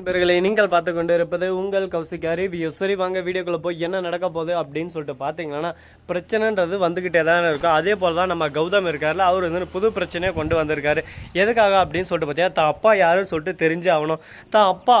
நண்பர்களை நீங்கள் பார்த்து கொண்டு இருப்பது உங்கள் கௌசிக் ரிவ்யூ சரி வாங்க வீடியோக்குள்ளே போய் என்ன நடக்க போகுது அப்படின்னு சொல்லிட்டு பார்த்தீங்கன்னா பிரச்சனைன்றது வந்துக்கிட்டே தான் இருக்கும். அதே போல் தான் நம்ம கௌதம் இருக்கார்ல அவர் வந்து புது பிரச்சனையை கொண்டு வந்திருக்காரு. எதுக்காக அப்படின்னு சொல்லிட்டு பார்த்தீங்கன்னா தான் அப்பா யாருன்னு சொல்லிட்டு தெரிஞ்சு ஆகணும். தான் அப்பா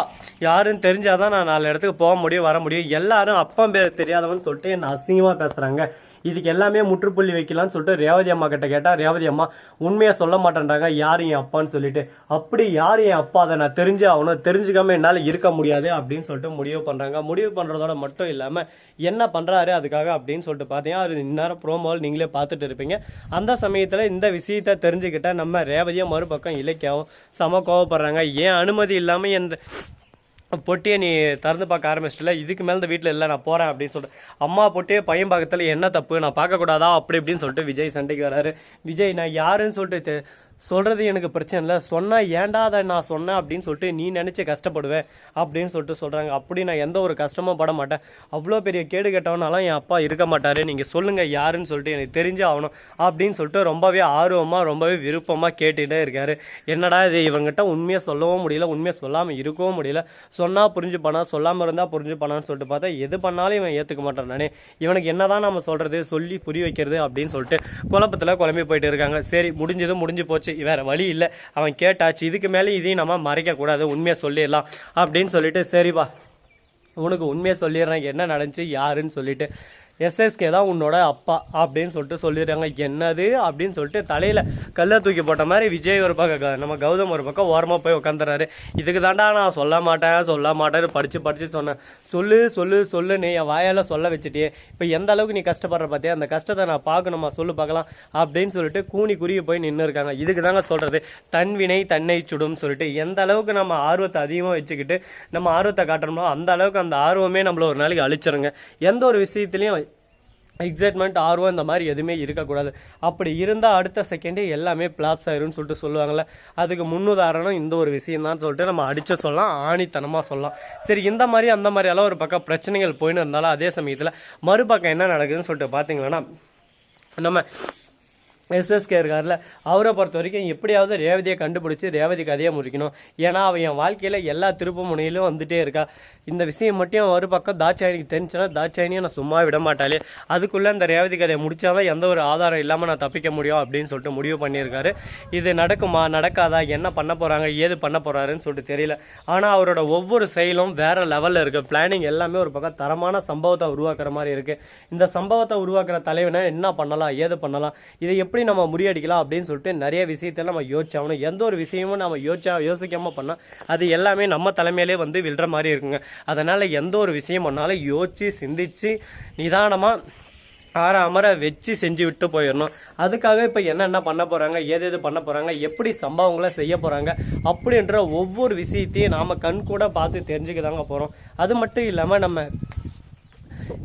யாருன்னு தெரிஞ்சாதான் நான் நாலு இடத்துக்கு போக முடியும் வர முடியும். எல்லாரும் அப்பா பேர் தெரியாதவன்னு சொல்லிட்டு என்ன அசிங்கமாக பேசுகிறாங்க இதுக்கு எல்லாமே முற்றுப்புள்ளி வைக்கலாம்னு சொல்லிட்டு ரேவதி அம்மா கிட்ட கேட்டால் ரேவதி அம்மா உண்மையாக சொல்ல மாட்டேன்றாங்க. யார் என் அப்பான்னு சொல்லிட்டு. அப்படி யார் என் அப்பா? அதை நான் தெரிஞ்சு ஆகணும். தெரிஞ்சுக்காம என்னால் இருக்க முடியாது. அப்படின்னு சொல்லிட்டு முடிவு பண்ணுறாங்க முடிவு பண்ணுறதோட மட்டும் இல்லாமல் என்ன பண்ணுறாரு அதுக்காக அப்படின்னு சொல்லிட்டு பார்த்தீங்கன்னா அது இந்நேரம் ப்ரோமோவில் நீங்களே பார்த்துட்டு இருப்பீங்க. அந்த சமயத்தில் இந்த விஷயத்தை தெரிஞ்சுக்கிட்ட நம்ம ரேவதியும் மறுபக்கம் இலக்கியாவும் செம கோவப்படுறாங்க. ஏன் அனுமதி இல்லாமல் எந்த பொட்டியை நீ திறந்து பார்க்க ஆரம்பிச்சிட்டல இதுக்கு மேலே இந்த வீட்டில் இல்லை நான் போகிறேன் அப்படின்னு சொல்லிட்டு அம்மா பொட்டியே பையன் பக்கத்தில் என்ன தப்பு நான் பார்க்கக்கூடாதா? அப்படி இப்படின்னு சொல்லிட்டு விஜய் சண்டைக்கு வராரு. விஜய் நான் யாருன்னு சொல்லிட்டு சொல்கிறது எனக்கு பிரச்சனை இல்லை. சொன்னால் ஏன்டா அதை நான் சொன்னேன் அப்படின்னு சொல்லிட்டு நீ நினச்சி கஷ்டப்படுவேன் அப்படின்னு சொல்லிட்டு சொல்கிறாங்க அப்படி நான் எந்த ஒரு கஷ்டமும் பட மாட்டேன். அவ்வளோ பெரிய கேடு கெட்டவனாலும் என் அப்பா இருக்க மாட்டார். நீங்கள் சொல்லுங்கள் யாருன்னு சொல்லிட்டு எனக்கு தெரிஞ்சு ஆகணும் அப்படின்னு சொல்லிட்டு ரொம்பவே ஆர்வமாக ரொம்பவே விருப்பமாக கேட்டுகிட்டே இருக்காரு. என்னடா இது இவங்ககிட்ட உண்மையை சொல்லவும் முடியல உண்மையை சொல்லாமல் இருக்கவும் முடியல. சொன்னால் புரிஞ்சு சொல்லாமல் இருந்தால் இருந்தா புரிஞ்சு பண்ணான்னு சொல்லிட்டு பார்த்தா எது பண்ணாலும் இவன் ஏற்றுக்க மாட்டான் நானே. இவனுக்கு என்னதான் நம்ம சொல்கிறது சொல்லி புரிய வைக்கிறது அப்படின்னு சொல்லிட்டு குழப்பத்தில் குழம்பி போயிட்டு இருக்காங்க. சரி முடிஞ்சது முடிஞ்சு போச்சு. வேற வழி இல்லை. அவன் கேட்டாச்சு இதுக்கு மேலே இதையும் நம்ம மறைக்க கூடாது உண்மையை சொல்லிடலாம் அப்படின்னு சொல்லிட்டு சரிப்பா உனக்கு உண்மையை சொல்லிடுறேன். என்ன நடந்துச்சு? யாருன்னு சொல்லிட்டு எஸ்எஸ்கே தான் உன்னோட அப்பா அப்படின்னு சொல்லிட்டு சொல்லிடுறாங்க. என்னது? அப்படின்னு சொல்லிட்டு தலையில் கல்லை தூக்கி போட்ட மாதிரி விஜய் ஒரு பக்கம் க- நம்ம கௌதம் ஒரு பக்கம் ஓரமாக போய் உட்காந்துறாரு இதுக்கு தாண்டா நான் சொல்ல மாட்டேன் சொல்ல மாட்டேன்னு படித்து படித்து சொன்னேன் சொல்லு சொல்லு சொல்லு நீ என் வாயால் சொல்ல வச்சுட்டியே. இப்போ எந்த அளவுக்கு நீ கஷ்டப்படுற பார்த்தியா அந்த கஷ்டத்தை நான் பார்க்கணுமா? சொல்லு பார்க்கலாம். அப்படின்னு சொல்லிட்டு கூனி குறுகி போய் நின்று இருக்காங்க. இதுக்கு தாங்க சொல்கிறது தன்வினை தன்னை சுடும் சொல்லிட்டு எந்த அளவுக்கு நம்ம ஆர்வத்தை அதிகமாக வச்சுக்கிட்டு நம்ம ஆர்வத்தை காட்டுறோமோ அந்த அளவுக்கு அந்த ஆர்வமே நம்மள ஒரு நாளைக்கு அழிச்சிருங்க. எந்த ஒரு விஷயத்துலையும் எக்ஸைட்மெண்ட் ஆர்வம் இந்த மாதிரி எதுவுமே இருக்கக்கூடாது. அப்படி இருந்தால் அடுத்த செகண்டே எல்லாமே பிளாப்ஸ் ஆயிரும்னு சொல்லிட்டு சொல்லுவாங்கள்ல அதுக்கு முன்னுதாரணம் இந்த ஒரு விஷயம் தான் சொல்லிட்டு நம்ம அடிச்சு சொல்லலாம் ஆணித்தனமாக சொல்லலாம். சரி இந்த மாதிரி அந்த மாதிரி எல்லாம் ஒரு பக்கம் பிரச்சனைகள் போயின்னு இருந்தாலும் அதே சமயத்தில் மறுபக்கம் என்ன நடக்குதுன்னு சொல்லிட்டு பார்த்தீங்கன்னா நம்ம எஸ்எஸ்கே இருக்கார்ல அவரை பொறுத்த வரைக்கும் எப்படியாவது ரேவதியை கண்டுபிடிச்சி ரேவதி கதையை முடிக்கணும். ஏன்னா அவன் என் வாழ்க்கையில் எல்லா திருப்பு முனையிலும் வந்துட்டே இருக்கா. இந்த விஷயம் மட்டும் ஒரு பக்கம் தாட்சாயணிக்கு தெரிஞ்சுன்னா தாட்சாயணியை நான் சும்மா விட மாட்டாளே. அதுக்குள்ளே இந்த ரேவதி கதையை முடிச்சாதான் எந்த ஒரு ஆதாரம் இல்லாமல் நான் தப்பிக்க முடியும் அப்படின்னு சொல்லிட்டு முடிவு பண்ணியிருக்காரு. இது நடக்குமா நடக்காதா என்ன பண்ண போகிறாங்க ஏது பண்ண போகிறாருன்னு சொல்லிட்டு தெரியல. ஆனால் அவரோட ஒவ்வொரு செயலும் வேறு லெவலில் இருக்குது பிளானிங் எல்லாமே ஒரு பக்கம் தரமான சம்பவத்தை உருவாக்குற மாதிரி இருக்குது இந்த சம்பவத்தை உருவாக்குற தலைவனை என்ன பண்ணலாம் ஏது பண்ணலாம் இதை எப்படி எப்படி நம்ம முறியடிக்கலாம் அப்படின்னு சொல்லிட்டு நிறைய விஷயத்த நம்ம யோசிச்சாகணும். எந்த ஒரு விஷயமும் நம்ம யோசிச்சா யோசிக்காமல் பண்ணால் அது எல்லாமே நம்ம தலைமையிலே வந்து விழுற மாதிரி இருக்குங்க. அதனால் எந்த ஒரு விஷயம் பண்ணாலும் யோசிச்சு சிந்திச்சு நிதானமாக ஆற அமர வச்சு செஞ்சு விட்டு போயிடணும். அதுக்காக இப்போ என்னென்ன பண்ண போகிறாங்க ஏது எது பண்ண போகிறாங்க எப்படி சம்பவங்களை செய்ய போகிறாங்க அப்படின்ற ஒவ்வொரு விஷயத்தையும் நாம் கண் கூட பார்த்து தெரிஞ்சுக்க தாங்க போகிறோம் அது மட்டும் இல்லாமல் நம்ம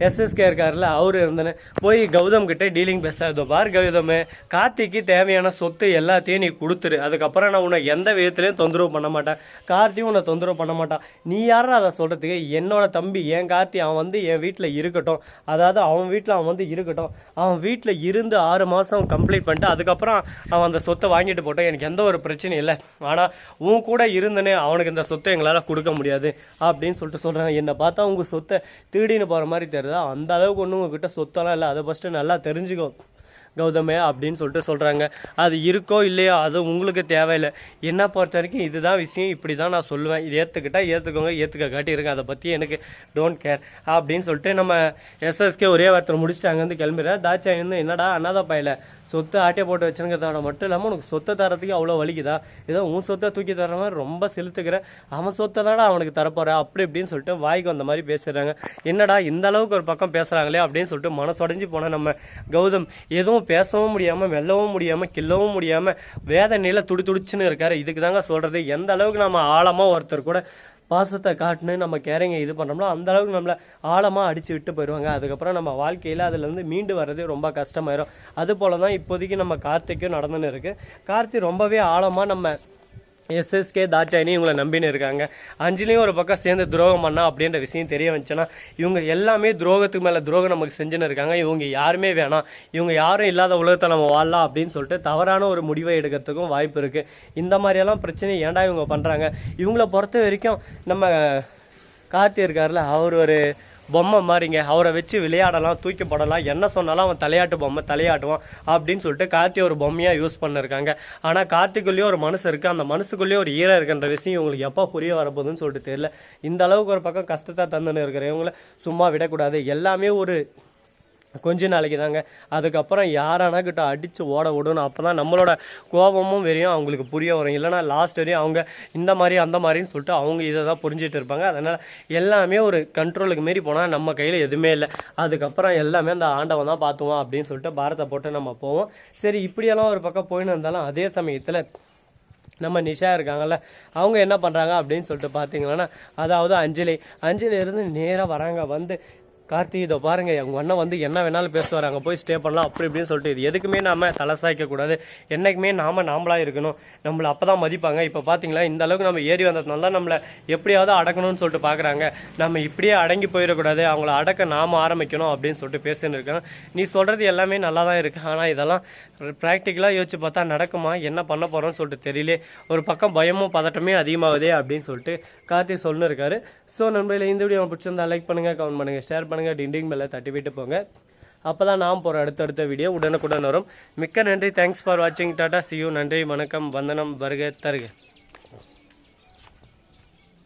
எஸ்எஸ்கே இருக்கார்ல அவர் இருந்தேன்னு போய் கௌதம் கிட்ட டீலிங் பேசாதோ பார் கௌதம் கார்த்திக்கு தேவையான சொத்து எல்லாத்தையும் நீ கொடுத்துரு. அதுக்கப்புறம் நான் உன்னை எந்த விதத்துலையும் தொந்தரவு பண்ண மாட்டேன். கார்த்தியும் உன்னை தொந்தரவு பண்ண மாட்டான். நீ யாரும் அதை சொல்கிறதுக்கு என்னோட தம்பி என் கார்த்தி அவன் வந்து என் வீட்டில் இருக்கட்டும். அதாவது அவன் வீட்டில் அவன் வந்து இருக்கட்டும். அவன் வீட்டில் இருந்து ஆறு மாதம் கம்ப்ளீட் பண்ணிட்டு அதுக்கப்புறம் அவன் அந்த சொத்தை வாங்கிட்டு போட்டான் எனக்கு எந்த ஒரு பிரச்சனையும் இல்லை. ஆனால் உன் கூட இருந்தனே அவனுக்கு இந்த சொத்தை எங்களால் கொடுக்க முடியாது. அப்படின்னு சொல்லிட்டு சொல்கிறாங்க என்னை பார்த்தா உங்கள் சொத்தை திருடின்னு போகிற மாதிரி தெரியுதா? அந்த அளவுக்கு ஒன்றும் உங்ககிட்ட சொத்தெல்லாம் இல்லை. அதை ஃபஸ்ட்டு நல்லா தெரிஞ்சுக்கோ. கௌதமே அப்படின்னு சொல்லிட்டு சொல்கிறாங்க அது இருக்கோ இல்லையோ அது உங்களுக்கு தேவையில்லை. என்ன பொறுத்த வரைக்கும் இதுதான் விஷயம். இப்படி தான் நான் சொல்லுவேன். இது ஏற்றுக்கிட்டா ஏற்றுக்கோங்க ஏற்றுக்க காட்டியிருக்கேன். அதை பற்றி எனக்கு டோன்ட் கேர் அப்படின்னு சொல்லிட்டு நம்ம எஸ்எஸ்கே ஒரே வார்த்தை முடிச்சுட்டு அங்கேருந்து கிளம்பிடுறேன். தாச்சா இருந்து என்னடா அண்ணாதா பையில? சொத்து ஆட்டை போட்டு வச்சுருங்கிறதோட மட்டும் இல்லாமல் உனக்கு சொத்தை தரத்துக்கு அவ்வளோ வலிக்குதா? ஏதோ உன் சொத்தை தூக்கி தர மாதிரி ரொம்ப செலுத்துக்கிற அவன் சொத்தை தானடா அவனுக்கு தரப்போற அப்படி இப்படின்னு சொல்லிட்டு வாய்க்கு வந்த மாதிரி பேசுகிறாங்க என்னடா இந்த அளவுக்கு ஒரு பக்கம் பேசுகிறாங்களே அப்படின்னு சொல்லிட்டு மனசுடைஞ்சு போன நம்ம கௌதம். எதுவும் பேசவும் முடியாமல் மெல்லவும் முடியாமல் கில்லவும் முடியாமல் வேதனையில் துடி துடிச்சுன்னு இருக்காரு. இதுக்கு தாங்க சொல்கிறது எந்த அளவுக்கு நம்ம ஆழமாக ஒருத்தர் கூட பாசத்தை காட்டுன்னு நம்ம கேரிங்க இது பண்ணோம்னா அந்த அளவுக்கு நம்மளை ஆழமாக அடித்து விட்டு போயிடுவாங்க அதுக்கப்புறம் நம்ம வாழ்க்கையில் அதுலேருந்து மீண்டு வர்றதே ரொம்ப கஷ்டமாயிரும். அது போல தான் இப்போதைக்கு நம்ம கார்த்திக்கும் நடந்துன்னு இருக்குது கார்த்தி ரொம்பவே ஆழமாக நம்ம எஸ்எஸ்கே தாட்சாயினி இவங்களை நம்பின்னு இருக்காங்க. அஞ்சலியும் ஒரு பக்கம் சேர்ந்து துரோகம் பண்ணா அப்படின்ற விஷயம் தெரிய வந்துச்சுன்னா இவங்க எல்லாமே துரோகத்துக்கு மேலே துரோகம் நமக்கு செஞ்சுன்னு இருக்காங்க. இவங்க யாருமே வேணாம். இவங்க யாரும் இல்லாத உலகத்தை நம்ம வாழலாம் அப்படின்னு சொல்லிட்டு தவறான ஒரு முடிவை எடுக்கிறதுக்கும் வாய்ப்பு இருக்குது இந்த மாதிரியெல்லாம் பிரச்சனை ஏன்டா இவங்க பண்ணுறாங்க இவங்கள பொறுத்த வரைக்கும் நம்ம கார்த்தி இருக்கார்ல அவர் ஒரு பொம்மை மாதிரிங்க. அவரை வச்சு விளையாடலாம் தூக்கி போடலாம் என்ன சொன்னாலும் அவன் தலையாட்டு பொம்மை தலையாட்டுவான் அப்படின்னு சொல்லிட்டு கார்த்தி ஒரு பொம்மையாக யூஸ் பண்ணிருக்காங்க. ஆனால் கார்த்திக்குள்ளேயும் ஒரு மனசு இருக்குது அந்த மனசுக்குள்ளேயே ஒரு ஈரம் இருக்குன்ற விஷயம் இவங்களுக்கு எப்போ புரிய வரப்போகுதுன்னு சொல்லிட்டு தெரியல. இந்த அளவுக்கு ஒரு பக்கம் கஷ்டத்தை தந்துன்னு இருக்கிறவங்கள சும்மா விடக்கூடாது. எல்லாமே ஒரு கொஞ்ச நாளைக்கு தாங்க. அதுக்கப்புறம் யாரானா கிட்ட அடித்து ஓட விடணும். அப்போ தான் நம்மளோட கோபமும் வெறியும் அவங்களுக்கு புரிய வரும். இல்லைனா லாஸ்ட் வரையும் அவங்க இந்த மாதிரி அந்த மாதிரின்னு சொல்லிட்டு அவங்க இதை தான் புரிஞ்சிட்டு இருப்பாங்க. அதனால் எல்லாமே ஒரு கண்ட்ரோலுக்கு மீறி போனால் நம்ம கையில் எதுவுமே இல்லை. அதுக்கப்புறம் எல்லாமே அந்த ஆண்டவன் தான் பார்த்துவான் அப்படின்னு சொல்லிட்டு பாரத்தை போட்டு நம்ம போவோம். சரி இப்படியெல்லாம் ஒரு பக்கம் போயின்னு இருந்தாலும் அதே சமயத்தில் நம்ம நிஷா இருக்காங்கல்ல அவங்க என்ன பண்ணுறாங்க அப்படின்னு சொல்லிட்டு பார்த்தீங்கன்னா அதாவது அஞ்சலி அஞ்சலி இருந்து நேராக வராங்க. வந்து கார்த்தி இதோ பாருங்க உங்கள் அண்ணன் வந்து என்ன வேணாலும் பேசுவார் அங்கே போய் ஸ்டே பண்ணலாம் அப்படி இப்படின்னு சொல்லிட்டு இது எதுக்குமே நாம தலை சாய்க்கக்கூடாது என்றைக்குமே நாம நாமளாக இருக்கணும். நம்மளை அப்போ தான் மதிப்பாங்க. இப்போ பார்த்தீங்களா இந்த அளவுக்கு நம்ம ஏறி வந்ததுனால தான் நம்மளை எப்படியாவது அடக்கணும்னு சொல்லிட்டு பார்க்குறாங்க நம்ம இப்படியே அடங்கி போயிடக்கூடாது. அவங்கள அடக்க நாம ஆரம்பிக்கணும் அப்படின்னு சொல்லிட்டு பேசின்னு இருக்காங்க நீ சொல்கிறது எல்லாமே நல்லா தான் இருக்குது ஆனால் இதெல்லாம் ப்ராக்டிக்கலாக யோசிச்சு பார்த்தா நடக்குமா? என்ன பண்ண போகிறோம்னு சொல்லிட்டு தெரியல. ஒரு பக்கம் பயமும் பதட்டமே அதிகமாகுதே அப்படின்னு சொல்லிட்டு கார்த்தி சொல்லிருக்காரு ஸோ நண்பர்களே இந்த வீடியோ பிடிச்சிருந்தா லைக் பண்ணுங்கள் கமெண்ட் பண்ணுங்கள் ஷேர் பண்ணுங்கள் டிண்டிங் மேலே தட்டி விட்டு போங்க. அப்போ தான் நாம் போகிற அடுத்தடுத்த வீடியோ உடனுக்குடன் வரும். மிக்க நன்றி. தேங்க்ஸ் ஃபார் வாட்சிங் டாடா சியூ நன்றி வணக்கம். வந்தனம் வருக தருக.